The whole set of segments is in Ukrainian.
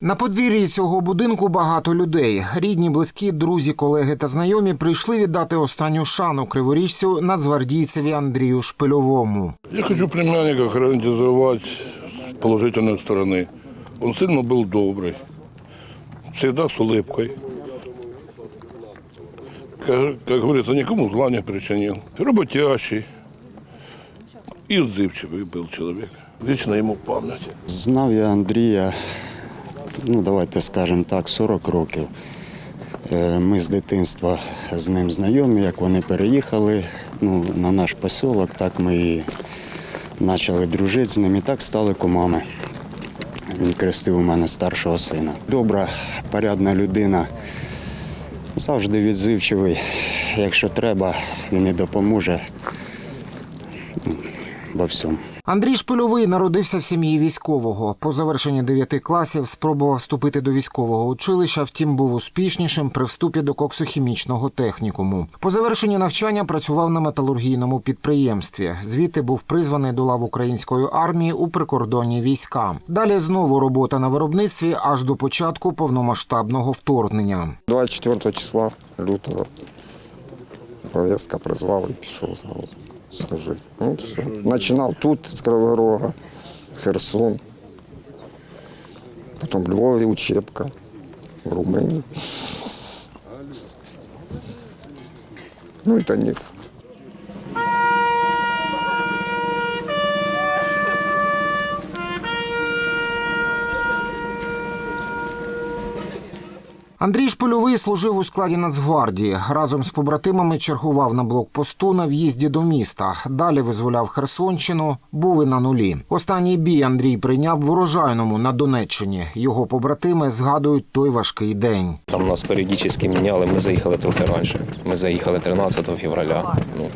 На подвір'ї цього будинку багато людей. Рідні, близькі, друзі, колеги та знайомі прийшли віддати останню шану криворіжцю нацгвардійцеві Андрію Шпильовому. Я хочу племянника характеризовать с положительной стороны. Он сильно был добрый, всегда с улыбкой. Как, как говорится, никому зла не причинил. Работящий и отзывчивый был человек. Вечно ему память. Знав я Андрія, ну давайте скажемо так, 40 років. Е, Ми з дитинства з ним знайомі, як вони переїхали ну, на наш посілок, так ми і почали дружити з ним і так стали кумами. Він крестив у мене старшого сина. Добра, порядна людина, завжди відзивчивий. Якщо треба, він і допоможе во всьому. Андрій Шпильовий народився в сім'ї військового. По завершенні 9 класів спробував вступити до військового училища, втім був успішнішим при вступі до коксохімічного технікуму. По завершенні навчання працював на металургійному підприємстві. Звідти був призваний до лав української армії у прикордонні війська. Далі знову робота на виробництві аж до початку повномасштабного вторгнення. 24 числа лютого повестка призвала і пішов зразу служити. Ну, все. Починав тут, з Кривого Рога, Херсон, потім в Львові учебка, в Румунії. Ну і Донецьк. Андрій Шпильовий служив у складі Нацгвардії. Разом з побратимами чергував на блокпосту на в'їзді до міста. Далі визволяв Херсонщину, був і на нулі. Останній бій Андрій прийняв в урожайному на Донеччині. Його побратими згадують той важкий день. Там нас періодично міняли, ми заїхали трохи раніше. Ми заїхали 13 февраля. Ну,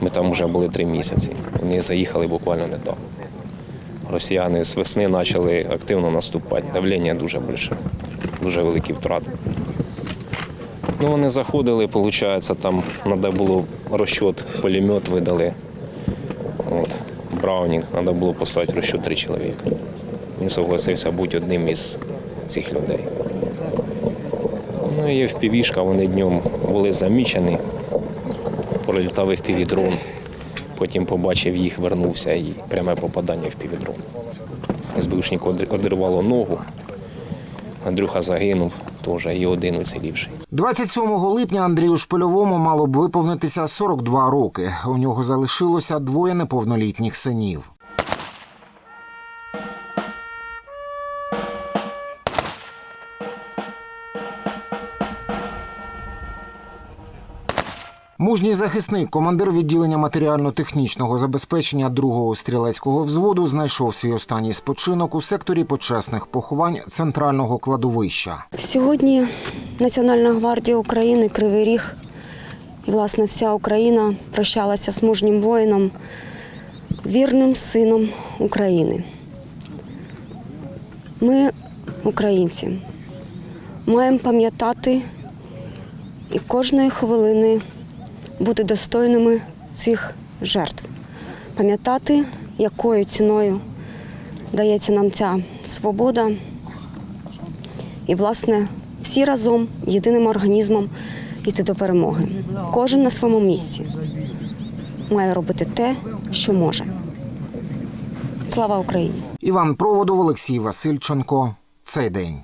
ми там вже були три місяці. Вони заїхали буквально недавно. Росіяни з весни почали активно наступати. Давлення дуже більше, дуже великі втрати. Ну, вони заходили, виходить, там треба було розчот, пулемет видали. От, Браунінг, треба було послати розчот три чоловіка. Він согласився бути одним із цих людей. Ну і впівішка, вони днем були замічені. Пролітав впівдрон. Потім побачив їх, вернувся і пряме попадання в півдрон. СБУшнику одірвало ногу. Андрюха загинув, теж і один уцілівший. 27 липня Андрію Шпильовому мало б виповнитися 42 роки. У нього залишилося двоє неповнолітніх синів. Мужній захисник, командир відділення матеріально-технічного забезпечення другого стрілецького взводу, знайшов свій останній спочинок у секторі почесних поховань центрального кладовища. Сьогодні Національна гвардія України Кривий Ріг і власне вся Україна прощалася з мужнім воїном, вірним сином України. Ми, українці, маємо пам'ятати і кожної хвилини бути достойними цих жертв, пам'ятати, якою ціною дається нам ця свобода. І, власне, всі разом, єдиним організмом йти до перемоги. Кожен на своєму місці має робити те, що може. Слава Україні! Іван Проводов, Олексій Васильченко. Цей день.